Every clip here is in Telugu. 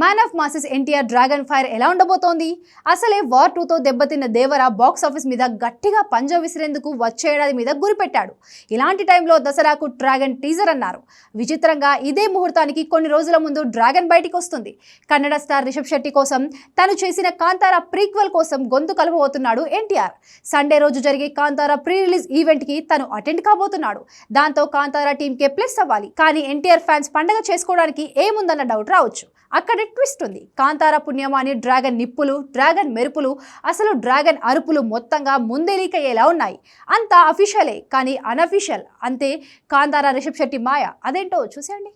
Man of masses NTR dragon fire ఎలా ఉండబోతోంది? అసలే వార్ టూతో దెబ్బతిన్న దేవర బాక్స్ ఆఫీస్ మీద గట్టిగా పంజా విసిరేందుకు వచ్చే ఏడాది మీద గురిపెట్టాడు ఇలాంటి టైంలో దసరాకు డ్రాగన్ టీజర్ అన్నారు. విచిత్రంగా ఇదే ముహూర్తానికి కొన్ని రోజుల ముందు డ్రాగన్ బయటికి వస్తుంది. కన్నడ స్టార్ రిషబ్ శెట్టి కోసం తను చేసిన కాంతార ప్రీక్వెల్ కోసం గొంతు కలపబోతున్నాడు ఎన్టీఆర్ సండే రోజు జరిగే కాంతార ప్రీ రిలీజ్ ఈవెంట్కి తను అటెండ్ కాబోతున్నాడు. దాంతో కాంతార టీంకే ప్లస్ అవ్వాలి. కానీ ఎన్టీఆర్ ఫ్యాన్స్ పండగ చేసుకోవడానికి ఏముందన్న డౌట్ రావచ్చు. అక్కడ ట్విస్ట్ ఉంది. కాంతార పుణ్యమాని డ్రాగన్ నిప్పులు డ్రాగన్ మెరుపులు అసలు డ్రాగన్ అరుపులు మొత్తంగా ముందే లీక్ అయ్యేలా ఉన్నాయి. అంతా అఫీషియలే కానీ అనఫీషియల్ అంతే కాంతార రిషబ్ శెట్టి మాయ. అదేంటో చూసేయండి.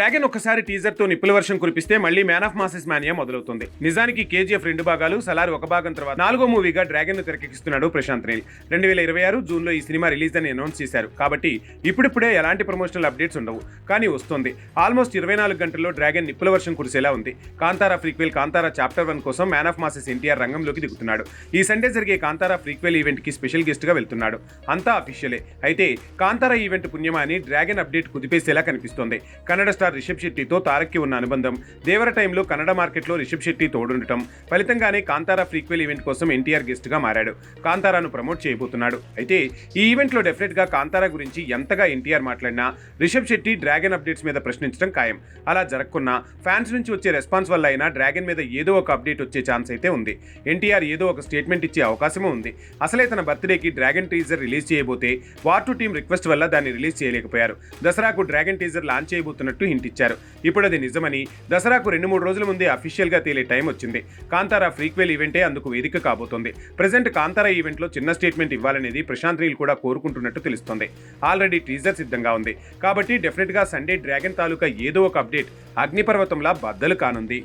డ్రాగన్ ఒకసారి టీజర్తో నిప్పుల వర్షం కురిపిస్తే మళ్ళీ మ్యాన్ ఆఫ్ మాసెస్ మానియా మొదలవుతుంది. నిజానికి కేజీఎఫ్ రెండు భాగాలు సలార్ ఒక భాగం తర్వాత నాలుగో మూవీగా డ్రాగన్ను తెరకెక్కిస్తున్నాడు ప్రశాంత్ నీల్ రెండు వేల ఇరవై ఆరు జూన్లో ఈ సినిమా రిలీజ్ అని అనౌన్స్ చేశారు. కాబట్టి ఇప్పుడిప్పుడే ఎలాంటి ప్రమోషనల్ అప్డేట్స్ ఉండవు. కానీ వస్తుంది. ఆల్మోస్ట్ ఇరవై నాలుగు గంటల్లో డ్రాగన్ నిప్పుల వర్షం కురిసేలా ఉంది. Kantara prequel Kantara chapter one కోసం మ్యాన్ ఆఫ్ మాసెస్ ఎన్టీఆర్ రంగంలోకి దిగుతున్నాడు. ఈ సండే జరిగే కాంతారా ఫ్రీక్వెల్ ఈవెంట్కి స్పెషల్ గెస్ట్గా వెళ్తున్నాడు. అంతా అఫీషియలే. అయితే కాంతారా ఈవెంట్ పుణ్యమా అని డ్రాగన్ అప్డేట్ కుదిపేసేలా కనిపిస్తోంది. కన్నడ స్టార్ రిషబ్ శెట్టితో తారక్కి ఉన్న అనుబంధం. దేవర టైంలో కన్నడ మార్కెట్లో రిషబ్ శెట్టి తోడుండటం. ఫలితంగానే కాంతారా ఫ్రీక్వెల్ ఈవెంట్ కోసం ఎన్టీఆర్ గెస్ట్గా మారాడు. కాంతారాను ప్రమోట్ చేయబోతున్నాడు. అయితే ఈ ఈవెంట్లో గా కాంతారా గురించి ఎంతగా ఎన్టీఆర్ మాట్లాడినా రిషబ్ శెట్టి డ్రాగన్ అప్డేట్స్ మీద ప్రశ్నించడం ఖాయం. అలా జరగకున్నా ఫ్యాన్స్ నుంచి వచ్చే రెస్పాన్స్ వల్ల అయినా డ్రాగన్ మీద ఏదో ఒక అప్డేట్ వచ్చే ఛాన్స్ అయితే ఉంది. ఎన్టీఆర్ ఏదో ఒక స్టేట్మెంట్ ఇచ్చే అవకాశమూ ఉంది. అసలే తన బర్త్డేకి డ్రాగన్ టీజర్ రిలీజ్ చేయబోతే వార్ టూ టీం రిక్వెస్ట్ వల్ల దాన్ని రిలీజ్ చేయలేకపోయారు. దసరాకు డ్రాగన్ టీజర్ లాంచ్ చేయబోతున్నట్టు ఇంటిచ్చారు. ఇప్పుడు అది నిజమని దసరాకు రెండు మూడు రోజుల ముందే అఫీషియల్గా తేలే టైం వచ్చింది. కాంతారా ఫ్రీక్వెల్ ఈవెంటే అందుకు వేదిక కాబోతోంది. ప్రజెంట్ కాంతారా ఈవెంట్లో చిన్న స్టేట్మెంట్ ఇవ్వాలనేది ప్రశాంత్ రీల్ కూడా కోరుకుంటున్నట్టు తెలుస్తోంది. ఆల్రెడీ టీజర్ సిద్ధంగా ఉంది. కాబట్టి డెఫినెట్గా సండే డ్రాగన్ తాలూకా ఏదో ఒక అప్డేట్ అగ్నిపర్వతంలా బద్దలు కానుంది.